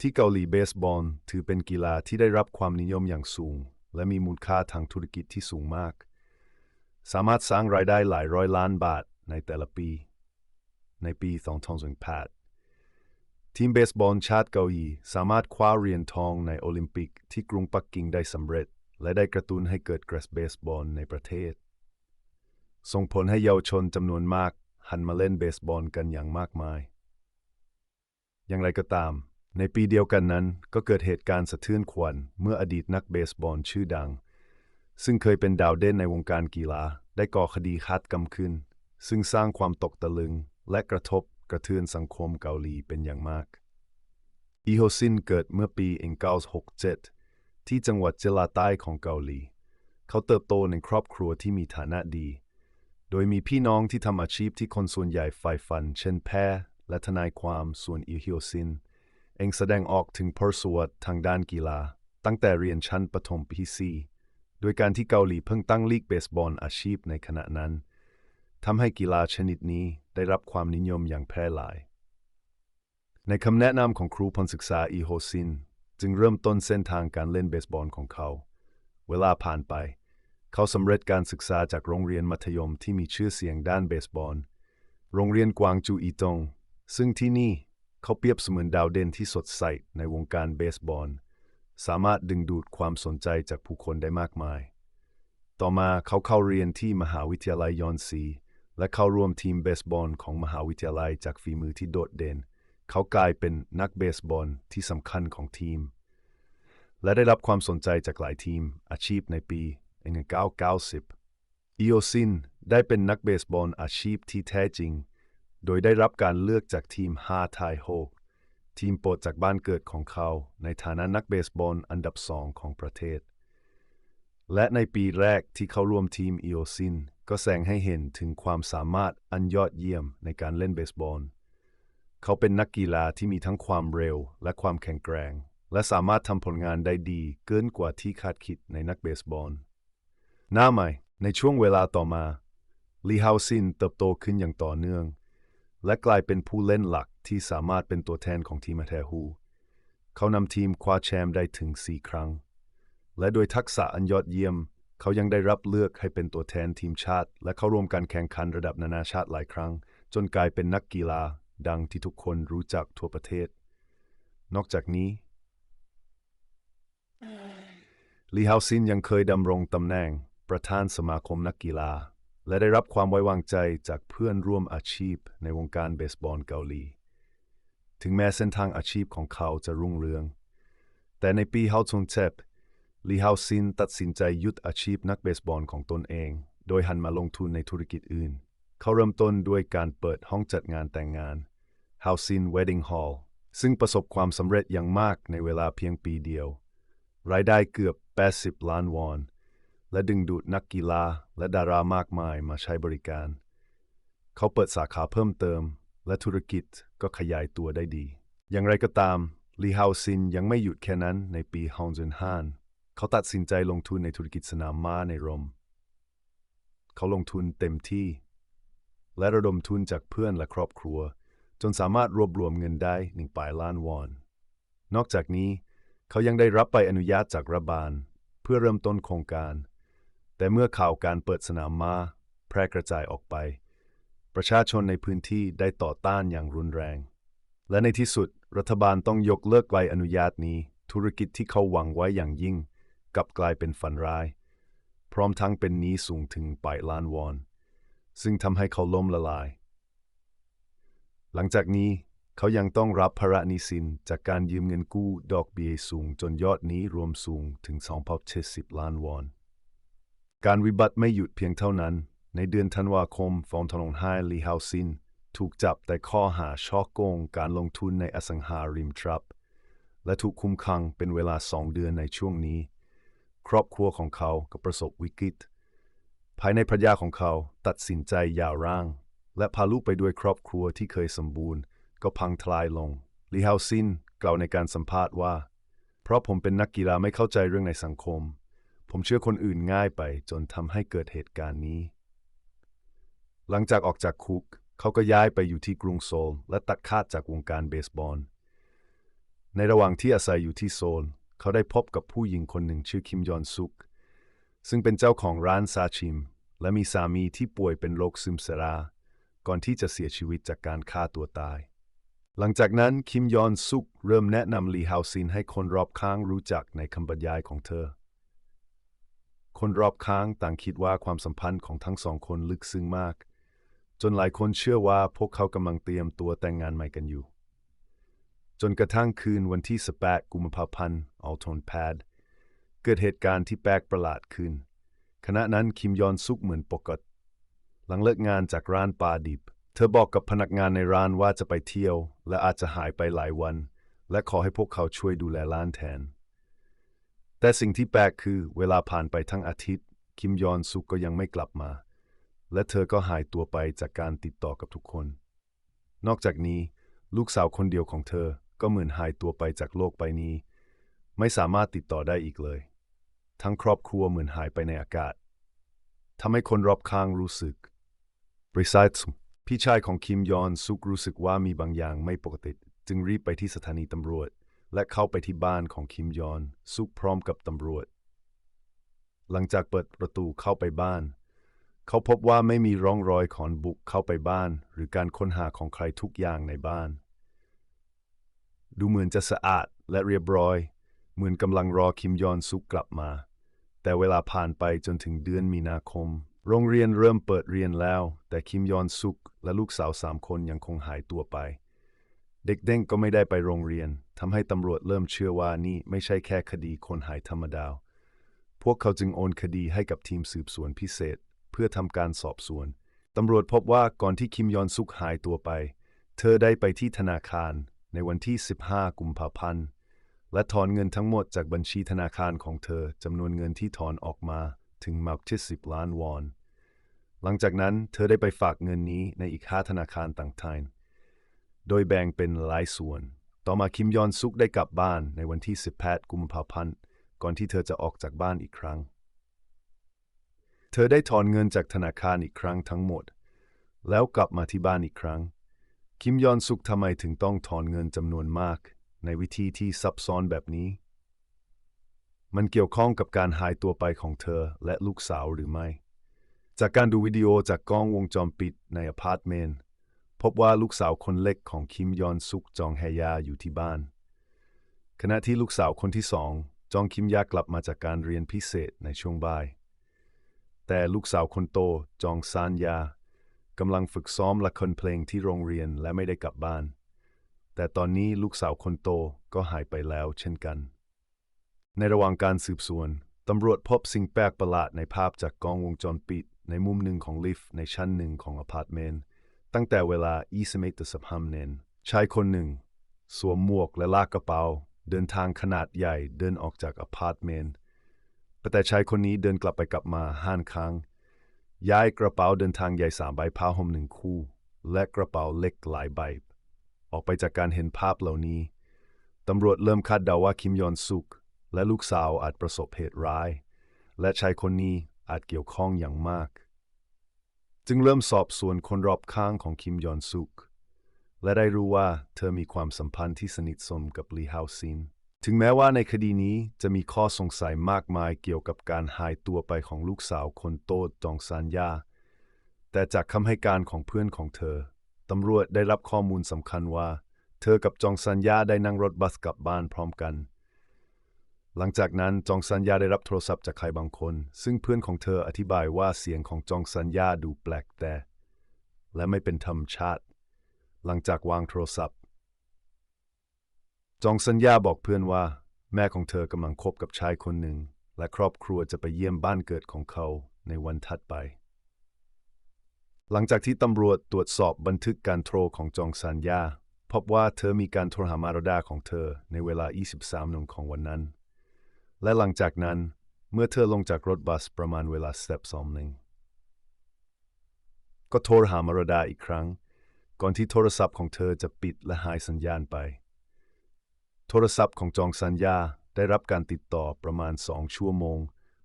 ที่เกาหลีเบสบอลถือเป็นกีฬาที่ได้รับความนิยมอย่างสูง และมีมูลค่าทางธุรกิจที่สูงมาก สามารถสร้างรายได้หลายร้อยล้านบาทในแต่ละปี ในปี 2018ทีมเบสบอลชาติเกาหลีสามารถคว้าเหรียญทองในโอลิมปิกที่กรุงปักกิ่งได้สำเร็จ และได้กระตุ้นให้เกิดกระสเบสบอลในประเทศ ส่งผลให้เยาวชนจำนวนมากหันมาเล่นเบสบอลกันอย่างมากมาย อย่างไรก็ตาม ในปีเดียวกันนั้นก็เกิดเหตุการณ์สะเทือนขวัญเมื่ออดีตนักเบสบอลชื่อดัง ซึ่งเคยเป็นดาวเด่นในวงการกีฬา ได้ก่อคดีฆาตกรรมขึ้น ซึ่งสร้างความตกตะลึง และกระทบกระเทือนสังคมเกาหลีเป็นอย่างมาก อีโฮซินเกิดเมื่อปี 1967 ที่จังหวัดเจลาใต้ของเกาหลี เขาเติบโตในครอบครัวที่มีฐานะดี โดยมีพี่น้องที่ทำอาชีพที่คนส่วนใหญ่ใฝ่ฝัน เช่นแพทย์และทนายความส่วนอีโฮซินเเองแสดงออกถึงพรสวรรค์ทางด้านกีฬา ตั้งแต่เรียนชั้นประถมปีซีโดยการที่เกาหลีเพิ่งตั้งลีกเบสบอลอาชีพในขณะนั้นทำให้กีฬาชนิดนี้ได้รับความนิยมอย่างแพร่หลาย ในคำแนะนำของครูพลศึกษาอีโฮซิน จึงเริ่มต้นเส้นทางการเล่นเบสบอลของเขา เวลาผ่านไป เขาสำเร็จการศึกษาจากโรงเรียนมัธยมที่มีชื่อเสียงด้านเบสบอล โรงเรียนกวางจูอีตง ซึ่งที่นี่ เขาเปรียบเสมือนดาวเด่นที่สดใสในวงการเบสบอล สามารถดึงดูดความสนใจจากผู้คนได้มากมาย ต่อมาเขาเข้าเรียนที่มหาวิทยาลัยยอนซี และเข้าร่วมทีมเบสบอลของมหาวิทยาลัยจากฝีมือที่โดดเด่น เขากลายเป็นนักเบสบอลที่สำคัญของทีม และได้รับความสนใจจากหลายทีมอาชีพในปี 1990 อีโอซินได้เป็นนักเบสบอลอาชีพที่แท้จริง โดยได้รับการเลือกจากทีมฮาไทโฮทีมโปรดจากบ้านเกิดของเขา ในฐานะนักเบสบอลอันดับสองของประเทศ และในปีแรกที่เข้าร่วมทีมอีโอซิน ก็แสดงให้เห็นถึงความสามารถอันยอดเยี่ยมในการเล่นเบสบอล เขาเป็นนักกีฬาที่มีทั้งความเร็วและความแข็งแกร่งและสามารถทำผลงานได้ดีเกินกว่าที่คาดคิดในนักเบสบอล หน้าใหม่ในช่วงเวลาต่อมาลีฮาวซินเติบโตขึ้นอย่างต่อเนื่อง และกลายเป็นผู้เล่นหลักที่สามารถเป็นตัวแทนของทีมแทฮู เขานำทีมคว้าแชมป์ได้ถึง 4 ครั้ง และโดยทักษะอันยอดเยี่ยม เขายังได้รับเลือกให้เป็นตัวแทนทีมชาติ และเข้าร่วมการแข่งขันระดับนานาชาติหลายครั้ง จนกลายเป็นนักกีฬาดังที่ทุกคนรู้จักทั่วประเทศ นอกจากนี้ลีฮาวซินยังเคยดำรงตำแหน่งประธานสมาคมนักกีฬา และได้รับความไว้วางใจจากเพื่อนร่วมอาชีพในวงการเบสบอลเกาหลี ถึงแม้เส้นทางอาชีพของเขาจะรุ่งเรือง แต่ในปี2007ลีเฮาซินตัดสินใจหยุดอาชีพนักเบสบอลของตนเอง โดยหันมาลงทุนในธุรกิจอื่น เขาเริ่มต้นด้วยการเปิดห้องจัดงานแต่งงาน House in Wedding Hall ซึ่งประสบความสำเร็จอย่างมากในเวลาเพียงปีเดียว รายได้เกือบ 80 ล้านวอน และดึงดูดนักกีฬาและดารามากมายมาใช้บริการ เขาเปิดสาขาเพิ่มเติม และธุรกิจก็ขยายตัวได้ดี อย่างไรก็ตามลีฮาวซินยังไม่หยุดแค่นั้นในปีฮองจุนฮานเขาตัดสินใจลงทุนในธุรกิจสนามม้าในรม เขาลงทุนเต็มที่ และระดมทุนจากเพื่อนและครอบครัว จนสามารถรวบรวมเงินได้หนึ่งปลายล้านวอน นอกจากนี้ เขายังได้รับใบอนุญาตจากรัฐบาล เพื่อเริ่มต้นโครงการ แต่เมื่อข่าวการเปิดสนามม้าแพร่กระจายออกไป ประชาชนในพื้นที่ได้ต่อต้านอย่างรุนแรง และในที่สุดรัฐบาลต้องยกเลิกใบอนุญาตนี้ ธุรกิจที่เขาหวังไว้อย่างยิ่ง กลับกลายเป็นฝันร้าย พร้อมทั้งเป็นหนี้สูงถึงปลายล้านวอน ซึ่งทำให้เขาล้มละลาย หลังจากนี้เขายังต้องรับภาระหนี้สินจากการยืมเงินกู้ดอกเบี้ยสูงจนยอดหนี้รวมสูงถึง 270 ล้านวอน การวิบัติไม่หยุดเพียงเท่านั้น ในเดือนธันวาคมฟองทนงไฮลีเฮาซิน ถูกจับแต่ข้อหาช่อโกงการลงทุนในอสังหาริมทรัพย์ และถูกคุมขังเป็นเวลาสองเดือนในช่วงนี้ ครอบครัวของเขาก็ประสบวิกฤต ภายในพระยาของเขาตัดสินใจหย่าร้าง และพาลูกไปด้วยครอบครัวที่เคยสมบูรณ์ ก็พังทลายลงลีเฮาซินกล่าวในการสัมภาษณ์ว่า เพราะผมเป็นนักกีฬาไม่เข้าใจเรื่องในสังคม ผมเชื่อคนอื่นง่ายไปจนทำให้เกิดเหตุการณ์นี้ หลังจากออกจากคุก เขาก็ย้ายไปอยู่ที่กรุงโซล และตัดขาดจากวงการเบสบอล ในระหว่างที่อาศัยอยู่ที่โซล เขาได้พบกับผู้หญิงคนหนึ่งชื่อคิมยอนซุก ซึ่งเป็นเจ้าของร้านซาชิม และมีสามีที่ป่วยเป็นโรคซึมเศราก่อนที่จะเสียชีวิตจากการฆ่าตัวตาย หลังจากนั้นคิมยอนซุกเริ่มแนะนำลีฮาวซินให้คนรอบข้างรู้จักในคำบรรยายของเธอ คนรอบข้างต่างคิดว่าความสัมพันธ์ของทั้งสองคนลึกซึ้งมาก จนหลายคนเชื่อว่าพวกเขากำลังเตรียมตัวแต่งงานใหม่กันอยู่ จนกระทั่งคืนวันที่ 18 กุมภาพันธ์อัลทอนแพดเกิดเหตุการณ์ที่แปลกประหลาดขึ้น ขณะนั้นคิมยอนซุกเหมือนปกติ หลังเลิกงานจากร้านปลาดิบ เธอบอกกับพนักงานในร้านว่าจะไปเที่ยว และอาจจะหายไปหลายวัน และขอให้พวกเขาช่วยดูแลร้านแทน แต่สิ่งที่แปลกคือเวลาผ่านไปทั้งอาทิตย์ คิมยอนซุกก็ยังไม่กลับมา และเธอก็หายตัวไปจากการติดต่อกับทุกคน นอกจากนี้ลูกสาวคนเดียวของเธอก็เหมือนหายตัวไปจากโลกใบนี้ ไม่สามารถติดต่อได้อีกเลย ทั้งครอบครัวเหมือนหายไปในอากาศทำให้คนรอบข้างรู้สึก Besides พี่ชายของคิมยอนซุกรู้สึกว่ามีบางอย่างไม่ปกติ จึงรีบไปที่สถานีตำรวจ และเข้าไปที่บ้านของคิมยอน ซุกพร้อมกับตำรวจ หลังจากเปิดประตูเข้าไปบ้าน เขาพบว่าไม่มีร่องรอยของบุกเข้าไปบ้าน หรือการค้นหาของใครทุกอย่างในบ้าน ดูเหมือนจะสะอาดและเรียบร้อย เหมือนกำลังรอคิมยอนซุกกลับมา แต่เวลาผ่านไปจนถึงเดือนมีนาคม โรงเรียนเริ่มเปิดเรียนแล้ว แต่คิมยอนซุกและลูกสาวสามคนยังคงหายตัวไป เด็กเด้งก็ไม่ได้ไปโรงเรียนทำให้ตำรวจเริ่มเชื่อว่านี่ไม่ใช่แค่คดีคนหายธรรมดา พวกเขาจึงโอนคดีให้กับทีมสืบสวนพิเศษ เพื่อทำการสอบสวนตำรวจพบว่าก่อนที่คิมยอนซุกหายตัวไป เธอได้ไปที่ธนาคาร ในวันที่ 15 กุมภาพันธ์ และถอนเงินทั้งหมดจากบัญชีธนาคารของเธอจำนวนเงินที่ถอนออกมาถึงมากที่10 ล้านวอน หลังจากนั้นเธอได้ไปฝากเงินนี้ในอีกห้าธนาคารต่างๆ โดยแบ่งเป็นหลายส่วน ต่อมาคิมยอนซุกได้กลับบ้านในวันที่ 18 กุมภาพันธ์ ก่อนที่เธอจะออกจากบ้านอีกครั้ง เธอได้ถอนเงินจากธนาคารอีกครั้งทั้งหมด แล้วกลับมาที่บ้านอีกครั้ง คิมยอนซุกทำไมถึงต้องถอนเงินจำนวนมาก ในวิธีที่ซับซ้อนแบบนี้ มันเกี่ยวข้องกับการหายตัวไปของเธอและลูกสาวหรือไม่ จากการดูวิดีโอจากกล้องวงจรปิดในอพาร์ตเมนต์ พบว่าลูกสาวคนเล็กของคิมยอนซุกจองแฮยาอยู่ที่บ้าน ขณะที่ลูกสาวคนที่สองจองคิมยากลับมาจากการเรียนพิเศษในช่วงบ่าย แต่ลูกสาวคนโตจองซานยากำลังฝึกซ้อมละครเพลงที่โรงเรียนและไม่ได้กลับบ้าน แต่ตอนนี้ลูกสาวคนโตก็หายไปแล้วเช่นกัน ในระหว่างการสืบสวนตำรวจพบสิ่งแปลกประหลาดในภาพจากกล้องวงจรปิด ในมุมหนึ่งของลิฟต์ในชั้นหนึ่งของอพาร์ตเมนต์ ตั้งแต่เวลา 21ตสับฮัมเนนชายคนหนึ่ง สวมหมวกและลากกระเป๋า เดินทางขนาดใหญ่เดินออกจากอพาร์ตเมนต์แต่ชายคนนี้เดินกลับไปกลับมาห้านครั้ง ย้ายกระเป๋าเดินทางใหญ่สามใบผ้าห่มหนึ่งคู่ และกระเป๋าเล็กหลายใบ ออกไปจากการเห็นภาพเหล่านี้ตำรวจเริ่มคาดเดาว่าคิมยอนซุก และลูกสาวอาจประสบเหตุร้าย และชายคนนี้อาจเกี่ยวข้องอย่างมาก จึงเริ่มสอบสวนคนรอบข้างของคิมยอนซุก และได้รู้ว่าเธอมีความสัมพันธ์ที่สนิทสนมกับลีฮาวซิน ถึงแม้ว่าในคดีนี้จะมีข้อสงสัยมากมายเกี่ยวกับการหายตัวไปของลูกสาวคนโตจองซานยา แต่จากคำให้การของเพื่อนของเธอ ตำรวจได้รับข้อมูลสำคัญว่า เธอกับจองซันยาได้นั่งรถบัสกลับบ้านพร้อมกัน หลังจากนั้นจองซันยาได้รับโทรศัพท์จากใครบางคน ซึ่งเพื่อนของเธออธิบายว่าเสียงของจองซันยาดูแปลกแต่ และไม่เป็นธรรมชาติ หลังจากวางโทรศัพท์ จองซันยาบอกเพื่อนว่า แม่ของเธอกำลังคบกับชายคนหนึ่ง และครอบครัวจะไปเยี่ยมบ้านเกิดของเขาในวันถัดไป หลังจากที่ตำรวจตรวจสอบบันทึกการโทรของจองซันยาพบว่าเธอมีการโทรหามารดาของเธอในเวลา 23นของวันนั้น และหลังจากนั้นเมื่อเธอลงจากรถบัสประมาณเวลาสเต็ปสองหนึ่งก็โทรหามารดาอีกครั้ง ก่อนที่โทรศัพท์ของเธอจะปิดและหายสัญญาณไป โทรศัพท์ของจองซันยาได้รับการติดต่อประมาณสองชั่วโมง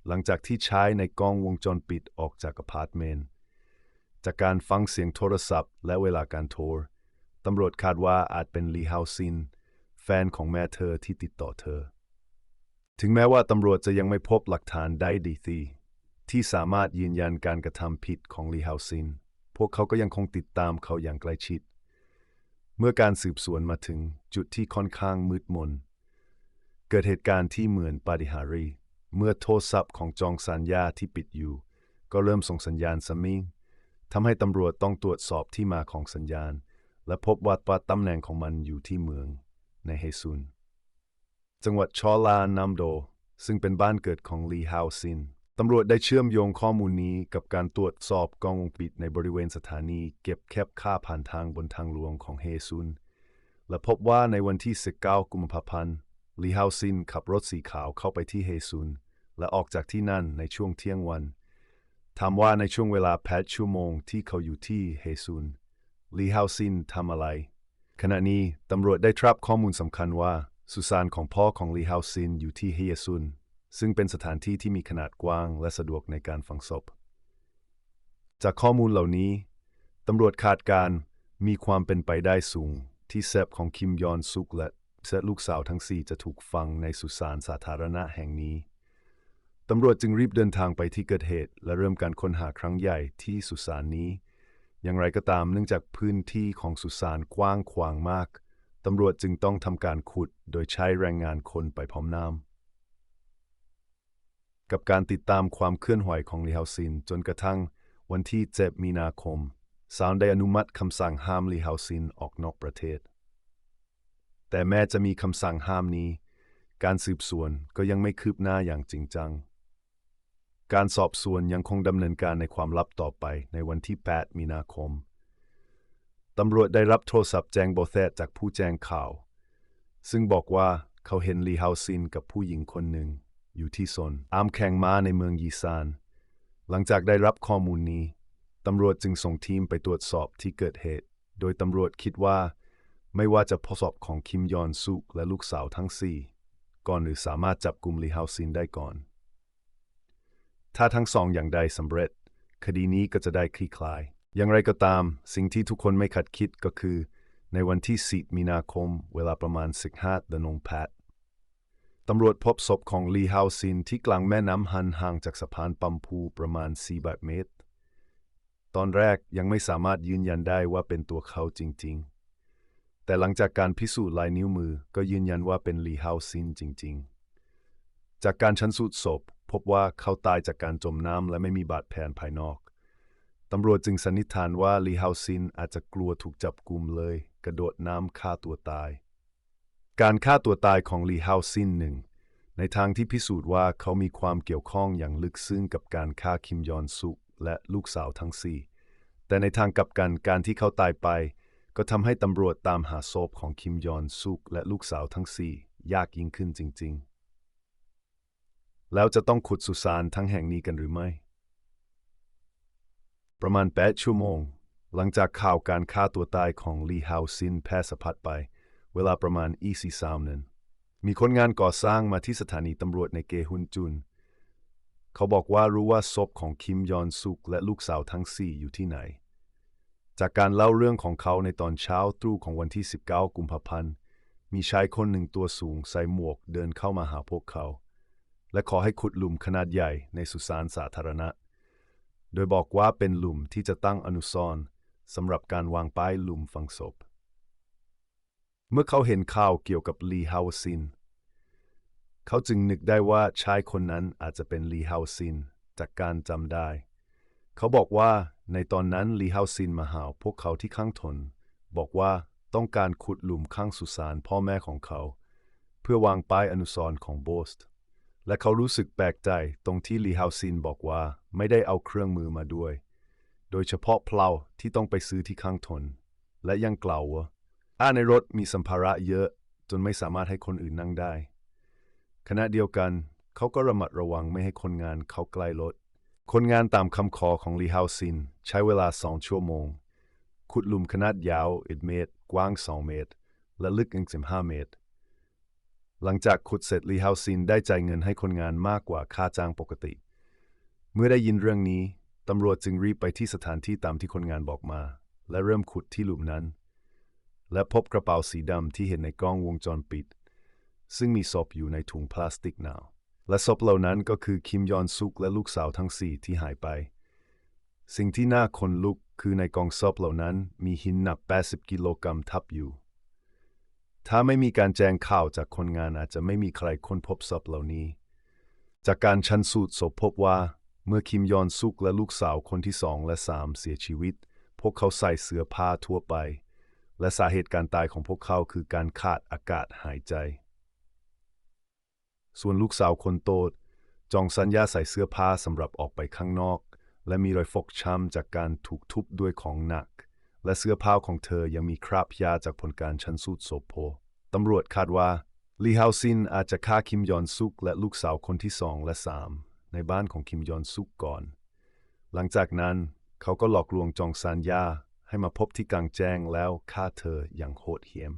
หลังจากที่ใช้ในกล้องวงจรปิดออกจากอพาร์ตเมนต์จากการฟังเสียงโทรศัพท์และเวลาการโทรตำรวจคาดว่าอาจเป็นลีฮาวซิน แฟนของแม่เธอที่ติดต่อเธอ ถึงแม้ว่าตำรวจจะยังไม่พบหลักฐานใดดีทีที่สามารถยืนยันการกระทำผิดของลีเฮาซิน พวกเขาก็ยังคงติดตามเขาอย่างใกล้ชิด เมื่อการสืบสวนมาถึงจุดที่ค่อนข้างมืดมน เกิดเหตุการณ์ที่เหมือนปาฏิหาริย์เมื่อโทรศัพท์ของจองสัญญาที่ปิดอยู่ ก็เริ่มส่งสัญญาณสมิงทำให้ตำรวจต้องตรวจสอบที่มาของสัญญาณ และพบว่าว่าตำแหน่งของมันอยู่ที่เมืองในเฮซุน จังหวัดชอลานัมโด ซึ่งเป็นบ้านเกิดของลีฮาวซินตำรวจได้เชื่อมโยงข้อมูลนี้กับการตรวจสอบกล้องวงปิดในบริเวณสถานี เก็บแคบค่าผ่านทางบนทางหลวงของเฮซุน และพบว่าในวันที่ 19 กุมภาพันธ์ลีฮาวซินขับรถสีขาวเข้าไปที่เฮซุน และออกจากที่นั่นในช่วงเที่ยงวันถามว่าในช่วงเวลาแปดชั่วโมงที่เขาอยู่ที่เฮซุนลีฮาวซินทำอะไร ขณะนี้ตำรวจได้ทรับข้อมูลสำคัญว่า สุสานของพ่อของลีฮาวซินอยู่ที่เฮียซุน ซึ่งเป็นสถานที่ที่มีขนาดกว้างและสะดวกในการฝังศพ จากข้อมูลเหล่านี้ ตำรวจคาดการมีความเป็นไปได้สูง ที่เซบของคิมยอนซุกและเซลูกสาวทั้งสี่จะถูกฝังในสุสานสาธารณะแห่งนี้ ตำรวจจึงรีบเดินทางไปที่เกิดเหตุ และเริ่มการค้นหาครั้งใหญ่ที่สุสานนี้ อย่างไรก็ตามเนื่องจากพื้นที่ของสุสานกว้างขวางมาก ตำรวจจึงต้องทำการขุดโดยใช้แรงงานคนไปพร้อมน้ำกับการติดตามความเคลื่อนไหวของลีเฮาซิน จนกระทั่งวันที่ 7 มีนาคมศาลได้อนุมัติคำสั่งห้ามลีเฮาซินออกนอกประเทศ แต่แม้จะมีคำสั่งห้ามนี้ การสืบสวนก็ยังไม่คืบหน้าอย่างจริงจัง การสอบสวนยังคงดำเนินการในความลับต่อไปในวันที่ 8 มีนาคม ตำรวจได้รับโทรศัพท์แจ้งเบาะแสจากผู้แจ้งข่าว ซึ่งบอกว่าเขาเห็นลีฮาซินกับผู้หญิงคนหนึ่ง อยู่ที่ซนอามแข่งม้าในเมืองยีซาน หลังจากได้รับข้อมูลนี้ ตำรวจจึงส่งทีมไปตรวจสอบที่เกิดเหตุ โดยตำรวจคิดว่า ไม่ว่าจะพบศพของคิมยอนซุกและลูกสาวทั้งสี่ก่อนหรือสามารถจับกลุ่มลีฮาซินได้ก่อน ถ้าทั้งสองอย่างใดสำเร็จ คดีนี้ก็จะได้คลี่คลาย อย่างไรก็ตาม สิ่งที่ทุกคนไม่คาดคิดก็คือ ในวันที่10มีนาคม เวลาประมาณ 15ดนงแพทตำรวจพบศพของลีฮาวซินที่กลางแม่น้ำฮันห่างจากสะพานปัมพูประมาณ 400 เมตร ตอนแรกยังไม่สามารถยืนยันได้ว่าเป็นตัวเขาจริง ๆ แต่หลังจากการพิสูจน์ลายนิ้วมือก็ยืนยันว่าเป็นลีฮาวซินจริง ๆ จากการชันสูตรศพ พบว่าเขาตายจากการจมน้ำและไม่มีบาดแผลภายนอก ตำรวจจึงสันนิษฐานว่าลีฮาซินอาจจะกลัวถูกจับกลุมเลย กระโดดน้ำฆ่าตัวตาย การฆ่าตัวตายของลีฮาซินหนึ่งในทางที่พิสูจน์ว่าเขามีความเกี่ยวข้องอย่างลึกซึ้งกับการฆ่าคิมยอนซุกและลูกสาวทั้งสี่ แต่ในทางกลับกันการที่เขาตายไป ก็ทำให้ตำรวจตามหาศพของคิมยอนซุกและลูกสาวทั้งสี่ยากยิ่งขึ้นจริง ๆ แล้วจะต้องขุดสุสานทั้งแห่งนี้กันหรือไม่ ประมาณ 8 ชั่วโมง หลังจากข่าวการฆ่าตัวตายของลีฮาวซินแพร่สะพัดไป เวลาประมาณอีซีซามนั้น มีคนงานก่อสร้างมาที่สถานีตำรวจในเกฮุนจุน เขาบอกว่ารู้ว่าศพของคิมยอนซุกและลูกสาวทั้งสี่อยู่ที่ไหน จากการเล่าเรื่องของเขาในตอนเช้าตรู่ของวันที่ 19 กุมภาพันธ์ มีชายคนหนึ่งตัวสูงใส่หมวกเดินเข้ามาหาพวกเขา และขอให้ขุดหลุมขนาดใหญ่ในสุสานสาธารณะ โดยบอกว่าเป็นหลุมที่จะตั้งอนุสรณ์สำหรับการวางป้ายหลุมฝังศพ เมื่อเขาเห็นข่าวเกี่ยวกับลีฮาวซิน เขาจึงนึกได้ว่าชายคนนั้นอาจจะเป็นลีฮาวซินจากการจำได้ เขาบอกว่าในตอนนั้นลีฮาวซินมาหาพวกเขาที่ข้างทน บอกว่าต้องการขุดหลุมข้างสุสานพ่อแม่ของเขา เพื่อวางป้ายอนุสรณ์ของโบสต์ และเขารู้สึกแปลกใจตรงที่ลีฮาวซินบอกว่าไม่ได้เอาเครื่องมือมาด้วย โดยเฉพาะเพลาที่ต้องไปซื้อที่ข้างทน และยังกล่าวว่าอ้าในรถมีสัมภาระเยอะ จนไม่สามารถให้คนอื่นนั่งได้ ขณะเดียวกัน เขาก็ระมัดระวังไม่ให้คนงานเข้าใกล้รถ คนงานตามคำขอของลีฮาวซิน ใช้เวลาสองชั่วโมง ขุดหลุมขนาดยาว1เมตร กว้าง2เมตร และลึก1.5เมตร หลังจากขุดเสร็จลีเฮาซินได้จ่ายเงินให้คนงานมากกว่าค่าจ้างปกติ เมื่อได้ยินเรื่องนี้ ตำรวจจึงรีบไปที่สถานที่ตามที่คนงานบอกมา และเริ่มขุดที่หลุมนั้น และพบกระเป๋าสีดำที่เห็นในกล้องวงจรปิด ซึ่งมีศพอยู่ในถุงพลาสติกหนาว และศพเหล่านั้นก็คือคิมยอนซุกและลูกสาวทั้งสี่ที่หายไป สิ่งที่น่าขนลุกคือในกองศพเหล่านั้นมีหินหนัก 80 กิโลกรัมทับอยู่ ถ้าไม่มีการแจ้งข่าวจากคนงานอาจจะไม่มีใครค้นพบศพเหล่านี้ จากการชันสูตรศพพบว่า เมื่อคิมยอนซุกและลูกสาวคนที่สองและสามเสียชีวิต พวกเขาใส่เสื้อผ้าทั่วไป และสาเหตุการตายของพวกเขาคือการขาดอากาศหายใจ ส่วนลูกสาวคนโตจองสัญญาใส่เสื้อผ้าสำหรับออกไปข้างนอก และมีรอยฟกช้ำจากการถูกทุบด้วยของหนัก และเสื้อผ้าของเธอยังมีคราบยาจากผลการชันสูตรศพโพตำรวจคาดว่าลีฮาวซินอาจจะฆ่าคิมยอนซุกและลูกสาวคนที่สองและสามในบ้านของคิมยอนซุกก่อน หลังจากนั้นเขาก็หลอกลวงจองซานยาให้มาพบที่กลางแจ้งแล้วฆ่าเธออย่างโหดเหี้ยม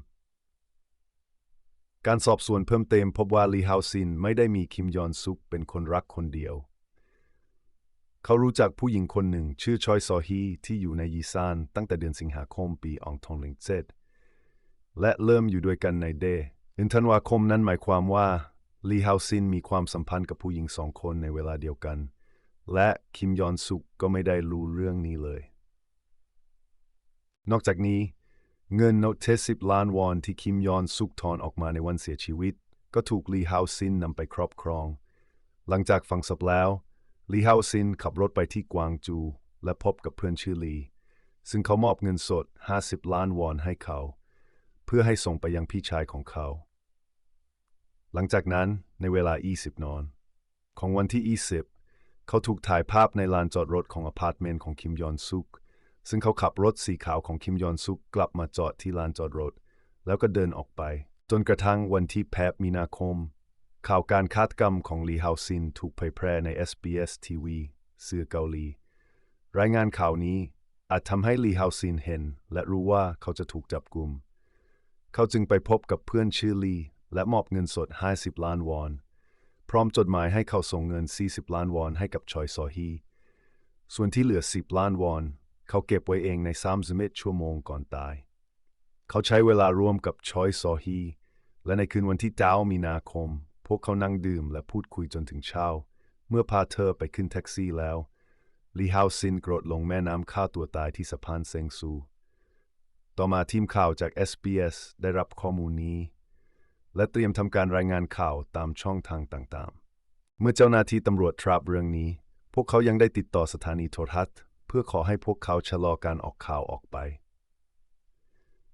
การสอบสวนเพิ่มเติมพบว่าลีฮาวซินไม่ได้มีคิมยอนซุกเป็นคนรักคนเดียว เขารู้จักผู้หญิงคนหนึ่งชื่อชอยซอฮีที่อยู่ในยีซานตั้งแต่เดือนสิงหาคมปีอองทองลิงเจ็ดและเริ่มอยู่ด้วยกันในเดเดือนธันวาคมนั้นหมายความว่าลีฮาวซินมีความสัมพันธ์กับผู้หญิงสองคนในเวลาเดียวกัน และคิมยอนซุกก็ไม่ได้รู้เรื่องนี้เลย นอกจากนี้ เงินโนเทสิบล้านวอนที่คิมยอนซุกถอนออกมาในวันเสียชีวิต ก็ถูกลีฮาวซินนำไปครอบครอง หลังจากฟังศพแล้ว ลีเฮาซินขับรถไปที่กวางจู และพบกับเพื่อนชื่อลี ซึ่งเขามอบเงินสด 50 ล้านวอนให้เขา เพื่อให้ส่งไปยังพี่ชายของเขา หลังจากนั้นในเวลา 20 นอน ของวันที่ 20 เขาถูกถ่ายภาพในลานจอดรถของอพาร์ตเมนต์ของคิมยอนซุก ซึ่งเขาขับรถสีขาวของคิมยอนซุกกลับมาจอดที่ลานจอดรถ แล้วก็เดินออกไป จนกระทั่งวันที่แพบมีนาคม ข่าวการฆาตกรรมของลีฮาวซินถูกเผยแพร่ใน SBS TV สื่อเกาหลี รายงานข่าวนี้อาจทำให้ลีฮาวซินเห็น และรู้ว่าเขาจะถูกจับกุม เขาจึงไปพบกับเพื่อนชื่อลี และมอบเงินสด 50 ล้านวอน พร้อมจดหมายให้เขาส่งเงิน 40 ล้านวอนให้กับชอยซอฮี ส่วนที่เหลือ 10 ล้านวอน เขาเก็บไว้เองใน31ชั่วโมงก่อนตาย เขาใช้เวลาร่วมกับชอยซอฮี และในคืนวันที่9มีนาคม พวกเขานั่งดื่มและพูดคุยจนถึงเช้า เมื่อพาเธอไปขึ้นแท็กซี่แล้วลีฮาวซินกรดลงแม่น้ำฆ่าตัวตายที่สะพานเซงซู ต่อมาทีมข่าวจาก SBS ได้รับข้อมูลนี้ และเตรียมทำการรายงานข่าวตามช่องทางต่างๆ เมื่อเจ้าหน้าที่ตำรวจทราบเรื่องนี้ พวกเขายังได้ติดต่อสถานีโทรทัศน์ เพื่อขอให้พวกเขาชะลอการออกข่าวออกไป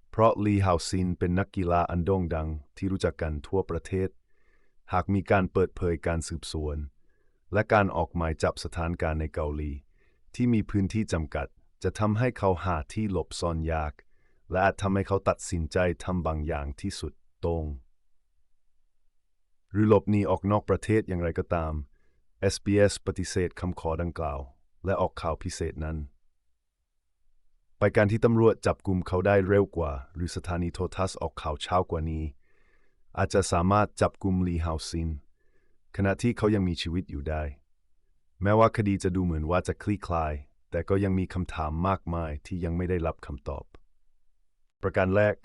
เพราะลีฮาวซินเป็นนักกีฬาอันโด่งดังที่รู้จักกันทั่วประเทศ หากมีการเปิดเผยการสืบสวน และการออกหมายจับสถานการณ์ในเกาหลี ที่มีพื้นที่จำกัด จะทำให้เขาหาที่หลบซ่อนยาก และอาจทำให้เขาตัดสินใจทำบางอย่างที่สุดตรง หรือหลบหนีออกนอกประเทศอย่างไรก็ตาม SBS ปฏิเสธคำขอดังกล่าว และออกข่าวพิเศษนั้น ไปการที่ตำรวจจับกลุ่มเขาได้เร็วกว่า หรือสถานีโทรทัศน์ออกข่าวเช้ากว่านี้ อาจจะสามารถจับกลุ่มลีฮาวซิน ขณะที่เขายังมีชีวิตอยู่ได้ แม้ว่าคดีจะดูเหมือนว่าจะคลี่คลาย แต่ก็ยังมีคำถามมากมายที่ยังไม่ได้รับคำตอบ ประการแรก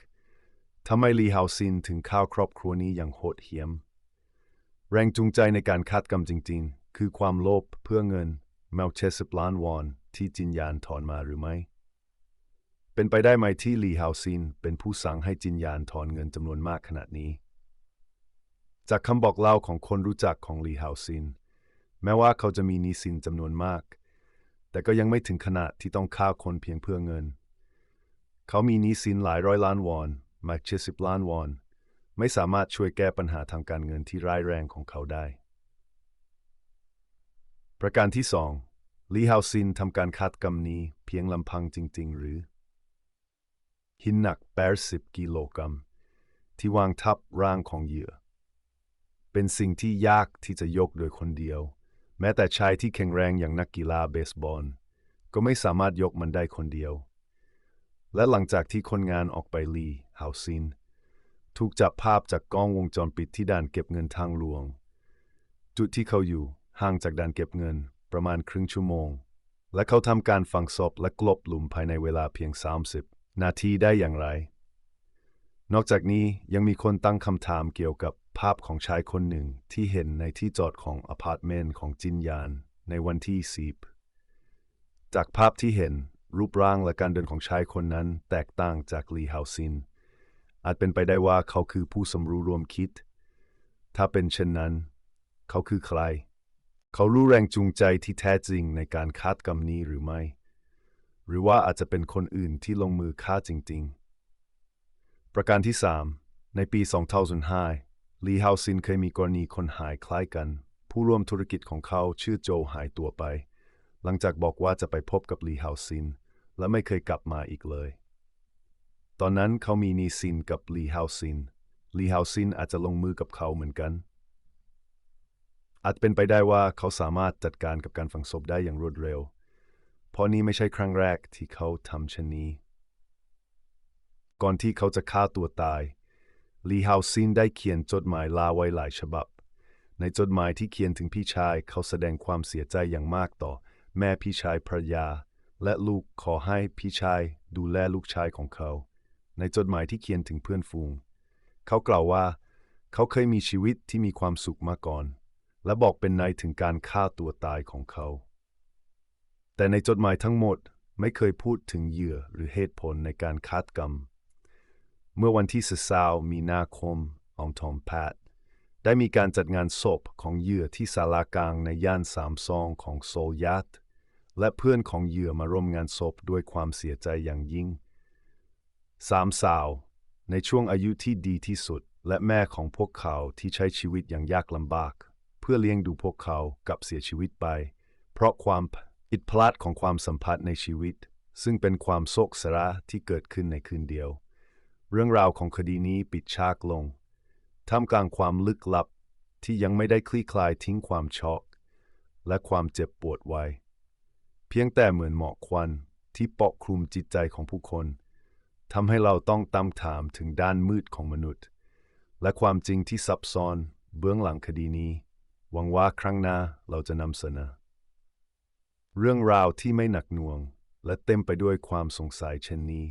ทำไมลีฮาวซินถึงข้าวครอบครัวนี้อย่างโหดเหี้ยม แรงจูงใจในการคาดกรรมจริง ๆ คือความโลภเพื่อเงินแมวเชสบล้านวอนที่จินยานถอนมาหรือไม่ เป็นไปได้ไหมที่ลีฮาวซินเป็นผู้สั่งให้จินยานถอนเงินจำนวนมากขนาดนี้ จากคำบอกเล่าของคนรู้จักของลีฮาวซิน แม้ว่าเขาจะมีหนี้สินจำนวนมาก แต่ก็ยังไม่ถึงขนาดที่ต้องฆ่าคนเพียงเพื่อเงิน เขามีหนี้สินหลายร้อยล้านวอนมากเชสิบล้านวอน ไม่สามารถช่วยแก้ปัญหาทางการเงินที่ร้ายแรงของเขาได้ ประการที่สองลีฮาวซินทำการคาดกรรมนี้เพียงลำพังจริง ๆ หรือ หินหนัก 80 กิโลกรัมที่วางทับร่างของเหยื่อ เป็นสิ่งที่ยากที่จะยกโดยคนเดียว แม้แต่ชายที่แข็งแรงอย่างนักกีฬาเบสบอล ก็ไม่สามารถยกมันได้คนเดียว และหลังจากที่คนงานออกไปลีเฮาซิน ถูกจับภาพจากกล้องวงจรปิดที่ด่านเก็บเงินทางหลวง จุดที่เขาอยู่ห่างจากด่านเก็บเงินประมาณครึ่งชั่วโมง และเขาทำการฝังศพและกลบหลุมภายในเวลาเพียง 30 นาทีได้อย่างไร นอกจากนี้ยังมีคนตั้งคำถามเกี่ยวกับภาพของชายคนหนึ่งที่เห็นในที่จอดของอพาร์ตเมนต์ของจินยานในวันที่สิบจากภาพที่เห็นรูปร่างและการเดินของชายคนนั้นแตกต่างจากลีเฮาซิน อาจเป็นไปได้ว่าเขาคือผู้สมรู้ร่วมคิด ถ้าเป็นเช่นนั้น เขาคือใคร เขารู้แรงจูงใจที่แท้จริงในการฆาตกรรมนี้หรือไม่ หรือว่าอาจจะเป็นคนอื่นที่ลงมือฆ่าจริง ๆ ประการที่ 3 ในปี 2005 ลีเฮาซินเคยมีกรณีคนหายคล้ายกัน ผู้ร่วมธุรกิจของเขาชื่อโจหายตัวไป หลังจากบอกว่าจะไปพบกับลีเฮาซิน และไม่เคยกลับมาอีกเลย ตอนนั้นเขามีนีสินกับลีเฮาซินลีเฮาซินอาจจะลงมือกับเขาเหมือนกัน อาจเป็นไปได้ว่าเขาสามารถจัดการกับการฝังศพได้อย่างรวดเร็ว เพราะนี่ไม่ใช่ครั้งแรกที่เขาทำเช่นนี้ ก่อนที่เขาจะฆ่าตัวตายลีเฮาซินได้เขียนจดหมายลาไว้หลายฉบับ ในจดหมายที่เขียนถึงพี่ชายเขาแสดงความเสียใจอย่างมากต่อ แม่พี่ชายภรยา และลูกขอให้พี่ชายดูแลลูกชายของเขา ในจดหมายที่เขียนถึงเพื่อนฝูง เขากล่าวว่า เขาเคยมีชีวิตที่มีความสุขมาก่อน และบอกเป็นในถึงการฆ่าตัวตายของเขา แต่ในจดหมายทั้งหมดไม่เคยพูดถึงเหยื่อหรือเหตุผลในการฆาตกรรม เมื่อวันที่19มีนาคมองทอมแพทได้มีการจัดงานศพของเหยื่อที่ศาลากลางในย่านสามซองของโซยัตและเพื่อนของเหยื่อมาร่วมงานศพด้วยความเสียใจอย่างยิ่งสามสาว ในช่วงอายุที่ดีที่สุด และแม่ของพวกเขาที่ใช้ชีวิตอย่างยากลำบาก เพื่อเลี้ยงดูพวกเขากับเสียชีวิตไป เพราะความผิดพลาดของความสัมพันธ์ในชีวิต ซึ่งเป็นความโศกสระที่เกิดขึ้นในคืนเดียว เรื่องราวของคดีนี้ปิดฉากลง ท่ามกลางความลึกลับที่ยังไม่ได้คลี่คลายทิ้งความช็อก และความเจ็บปวดไว้ เพียงแต่เหมือนหมอกควันที่ปกคลุมจิตใจของผู้คนทำให้เราต้องตั้งถามถึงด้านมืดของมนุษย์ และความจริงที่ซับซ้อนเบื้องหลังคดีนี้ หวังว่าครั้งหน้าเราจะนำเสนอ เรื่องราวที่ไม่หนักหน่วง และเต็มไปด้วยความสงสัยเช่นนี้